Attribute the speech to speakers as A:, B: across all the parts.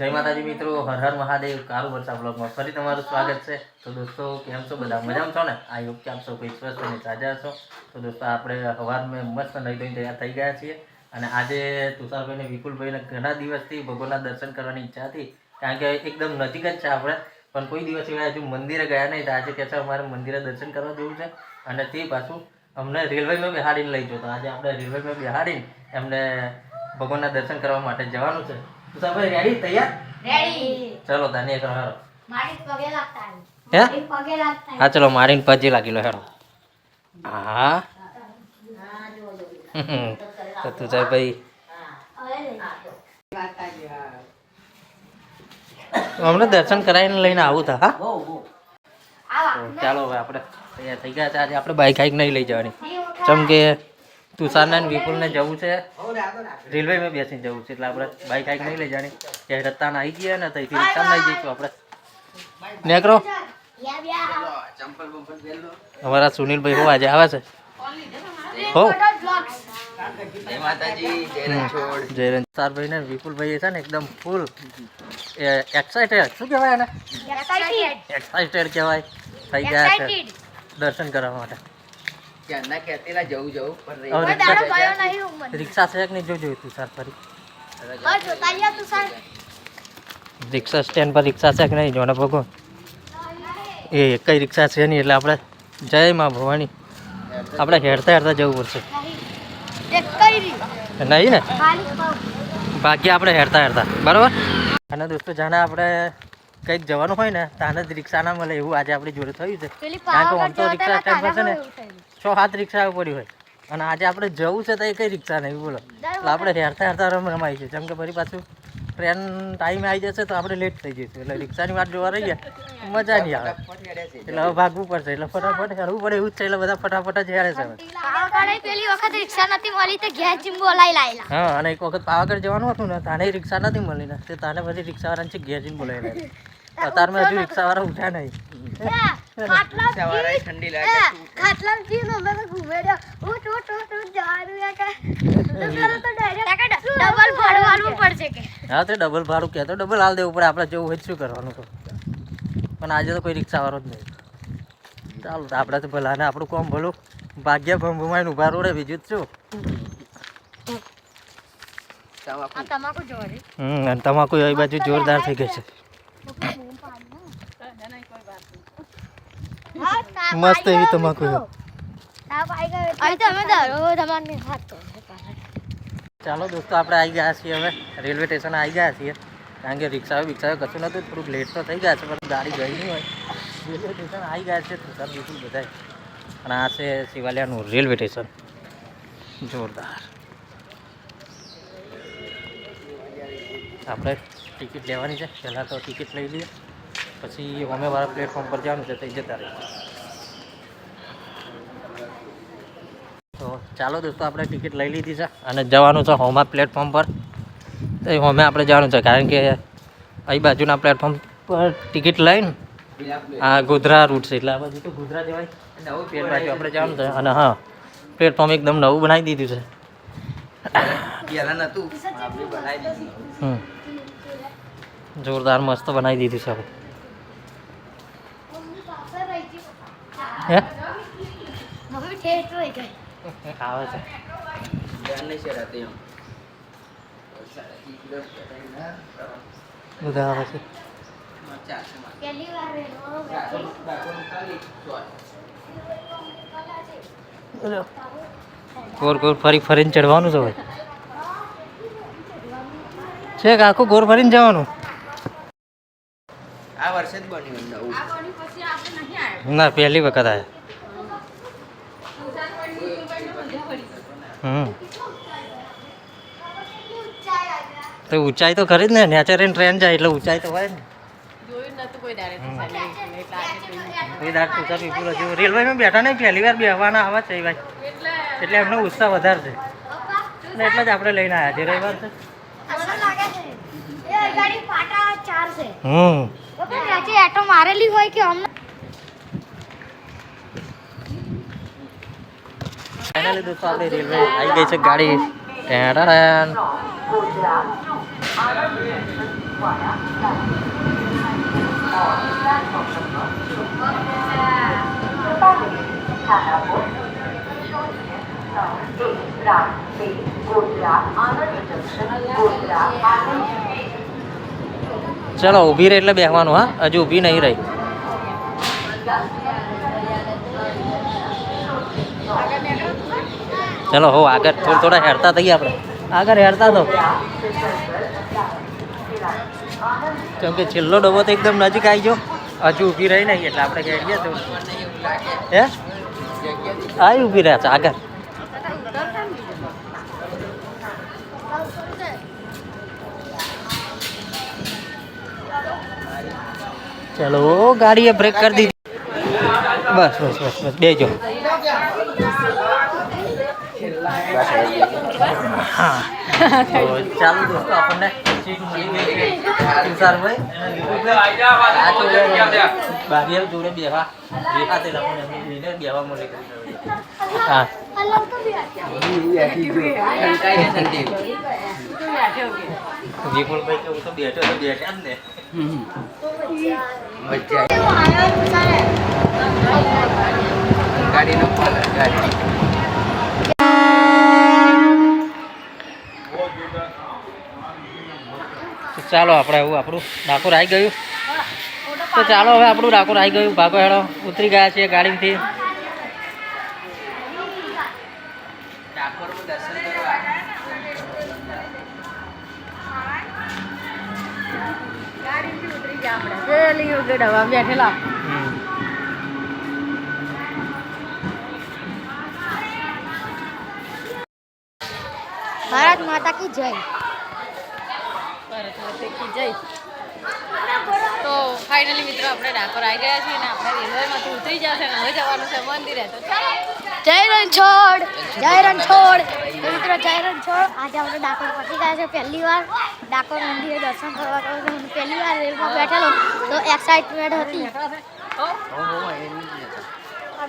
A: જય માતાજી મિત્રો, હર હર મહાદેવ કારુ વર્ષા બ્લોગમાં ફરી તમારું સ્વાગત છે. તો દોસ્તો, કેમ છો? બધા મજામાં છો ને? આ યોગ કે આપ સૌ કોઈ સ્વસ્થ અને તાજા છો તો દોસ્તો, આપણે સવારમાં મસ્ત નહીં ધોઈને તૈયાર થઈ ગયા છીએ. અને આજે તુષારભાઈને, વિપુલભાઈને ઘણા દિવસથી ભગવાનના દર્શન કરવાની ઈચ્છા હતી. કારણ કે એકદમ નજીક જ છે આપણે. પણ કોઈ દિવસ એવા હજુ મંદિરે ગયા નહીં. તો આજે કહે છે અમારે મંદિરે દર્શન કરવા જવું છે. અને તે પાછું અમને રેલવેમાં બિહાડીને લઈ જતો. આજે આપણે રેલવેમાં બિહાડીને એમને ભગવાનના દર્શન કરવા માટે જવાનું છે. તુષારભાઈ રેડી તૈયાર?
B: રેડી
A: ચલો તને એક હારો
B: મારી પગે લાગતા
A: હે?
B: મારી પગે લાગતા
A: હા ચલો મારીને પગે લાગી લો હેરો હા. તો
B: તું જાય ભાઈ.
A: અમને દર્શન કરાવીને લઈને આવું હતા હા? ચાલો હવે આપણે તૈયાર થઈ ગયા છે. આજે આપણે બાઇક હાઈક નહીં લઈ જવાની.
B: કેમ
A: ચમ કે તુષારને વિપુલને જવું છે. રેલવેમાં બેસીને જવું છે. એટલે આપણે બાઈક આઈક નહીં લઈ જાણી. ત્યાં રત્તાને આવી ગયા ને ત્યાંથી રિક્ષામાં આવી જઈશું આપણે. નેકરો. અમારા સુનિલભાઈ હો આજે આવે છે. હો. જયરન સારભાઈ ને વિપુલભાઈ છે ને એકદમ ફૂલ એક્સાઇટેડ શું કહેવાય એને. એક્સાઇટેડ કહેવાય. થઈ ગયા છે. દર્શન કરવા માટે.
C: ક્યારના કહેતેલા જવું જવું પણ
A: હવે
B: દાડો
A: રિક્ષા
B: ગયો. નહીં હું મને.
A: રિક્ષા છે કે નહીં જોજો તું સાર ફરી.
B: બસ જોતા તું સાહેબ.
A: રિક્ષા સ્ટેન્ડ પર રિક્ષા છે કે નહીં જોને ભગો એ કઈ રિક્ષા છે નહીં એટલે આપણે જય માં ભવાની. આપણે હેરતા હેરતા જવું પડશે.
B: નહીં.
A: ને? બાકી આપણે હેરતા હેરતા. બરાબર? અને દોસ્તો જાણે આપણે કંઈક જવાનું હોય ને તાને જ રિક્ષા ના મળે એવું આજે આપણી જોડે થયું છે. કારણ કે આમ તો રિક્ષા સ્ટેન્ડ પર છે ને
B: હતા, એવું થયું.
A: છ સાત રિક્ષા પડી હોય. અને આજે આપણે જવું છે તો એ કઈ રિક્ષા નહીં બોલો. એટલે આપણે હેરતા હેરતા રમ રમાય છે. જેમ કે ફરી પાછું ટ્રેન ટાઈમે આવી જશે તો આપણે લેટ થઈ જઈશું. એટલે રિક્ષાની વાત જોવા રહીએ મજા નહીં આવે. એટલે હવે ભાગવું પડશે. એટલે ફટાફટ હેરવું પડે એવું જ છે. એટલે બધા ફટાફટ જ હેરે છે
B: પેલી વખત રિક્ષા નથી મળી તો ઘેર ચીમ બોલાઈ લાયેલા.
A: હા અને એક વખત પાવાગઢ જવાનું હતું ને તાને રિક્ષા નથી મળી ને તે તાને પછી રિક્ષાવાળાને છે ઘેર જીમ બોલાવી લે અત્યારમાં હજુ રિક્ષાવાળા ઉઠ્યા નહીં.
C: સવારે ઠંડી લાગે
B: ખાટલા જી અમે તો ઉઠ ઉઠ ઉઠ ઉઠ જવાનું યા તો ડાયરેક્ટ ડબલ ભાડું પડશે કે.
A: હા તો ડબલ ભાડું કહેતો ડબલ હાલ દેવું પડે. આપણે જવું હોય શું કરવાનું તો પણ આજે તો કોઈ રિક્ષાવાળો જ નહીં. ચાલો આપણે તો ભલા ને આપણું કોમ ભલું. ભાગ્ય ભંભુમાં ઊભા રોડે બીજું જ શું?
C: તમાકુ
B: તમાકુ
A: હમ અને તમાકુ એ બાજુ જોરદાર થઈ ગઈ છે. મસ્ત એવી તમાકુ ચાલો દોસ્તો આપણે આવી ગયા છીએ હવે. રેલવે સ્ટેશન આવી ગયા છીએ. કારણ કે રિક્ષા બિક્ષાઓ કશું નતું થોડુંક લેટ તો થઈ ગયા છે પણ ગાડી ગઈ નહીં હોય. રેલવે સ્ટેશન આવી ગયા છે તો સર બિલકુલ બધા અને આ છે શિવાલિયાનું રેલવે સ્ટેશન. જોરદાર. આપણે ટિકિટ લેવાની છે. પહેલાં તો ટિકિટ લઈ લઈએ. પછી અમે મારા પ્લેટફોર્મ પર જવાનું છે થઈ જતા રહીએ તો ચાલો દોસ્તો આપણે ટિકિટ લઈ લીધી છે અને જવાનું છે હોમા પ્લેટફોર્મ પર. તો હોમે આપણે જવાનું છે કારણ કે અહીં બાજુના પ્લેટફોર્મ પર ટિકિટ લઈને આ ગોધરા રૂટ છે એટલે આ બાજુ તો ગોધરા જવાય.
C: નવું
A: પેટ આપણે જવાનું છે અને હા પ્લેટફોર્મ એકદમ નવું બનાવી દીધું છે.
C: આપણે
A: જોરદાર મસ્ત બનાવી દીધું છે. હવે હે?
B: હવે ગઈ
A: આવે છે. બધા આવે છે. ગોર ગોર ફરી ફરીને ચડવાનું છે હવે છે કે આખું ગોર ફરીને જવાનું?
C: વર્ષે જ બન્યું નવું.
A: ના પહેલી વખત આવ્યા. હમ. તો ઊંચાઈ તો ખરી જ ને નેચર એન્ડ ટ્રેન જાય એટલે ઊંચાઈ તો હોય ને. કોઈ દાડ રેલવેમાં બેઠા નહીં પહેલી વાર બેહવાના આવા છે ભાઈ. એટલે એમનો ઉત્સાહ વધારે છે. એટલે જ આપણે લઈને આવ્યા છે રવિવાર છે.
B: એ ગાડી પાટા ચાર છે
A: હમ
B: ઓકે આજે એટો મારેલી હોય કે અમને
A: ફાઇનલી દોસ્તો આપણે રેલવે આવી ગઈ છે ગાડી ટેડાડાન. ચલો, ઊભી રહી એટલે બેહવાનું, હા? હજુ ઊભી નહીં રહી. ચલો, હો, આગળ થોડા થોડા હેરતા થઈએ આપણે. આગળ હેરતા તો. કેમ કે છેલ્લો ડબ્બો તો એકદમ નજીક આવી ગયો. હજુ ઊભી રહી નહીં, એટલે આપણે તો. હે? આ ઊભી રહ્યા છે, આગળ. ચલો ગાડીએ બ્રેક કરી દીધી. બસ બસ બસ બસ, બેજો. હા. ચાલો દોસ્તો, આપણને બારીયાલ જોડે બેહવા બેહા તે લોકોને હા. બેઠો બેઠા
C: ગાડીનો કલર ગાડી
A: ચાલો આપણે એવું આપણું ડાકોર આવી ગયું. તો ચાલો હવે આપણું ડાકોર આવી ગયું. ભાગો હેડો ઉતરી ગયા છીએ ગાડીમાંથી હમ.
B: ભારત માતા કી જય.
D: તો ફાઇનલી મિત્રો આપણે ડાકોર આવી ગયા છીએ અને આપણે રેલવેમાંથી ઉતરી જશે અને હવે જવાનું છે મંદિરે. તો ચાલો.
B: જય રણછોડ જય રણછોડ મિત્રો જય રણછોડ આજે આપણે ડાકોર પહોંચી ગયા છે પહેલી વાર. ડાકોર મંદિરે દર્શન કરવા ગયો છું. પહેલી વાર રેલમાં બેઠેલો. તો એક્સાઇટમેન્ટ હતી.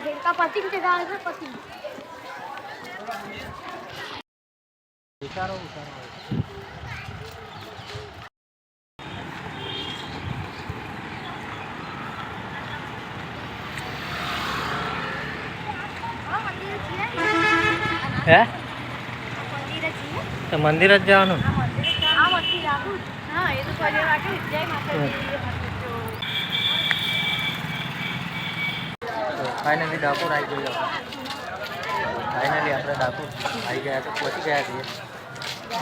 B: ભેડકા પતિ કે ગાળ
A: હે? તો મંદિર જ જવાનું?
B: આ મંદિર આવું
D: હા એ તો પગે રાખે જય માતાજી.
A: ફાઇનલી ડાકોર આવી ગયો ફાઇનલી આપણે ડાકોર આવી ગયા તો પહોંચી ગયા છીએ.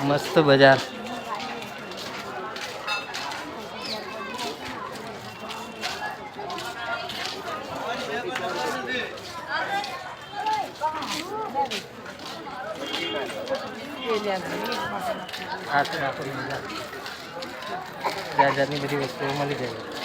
A: મસ્ત બજાર. આ છે જાત જાતની બધી વસ્તુઓ મળી જાય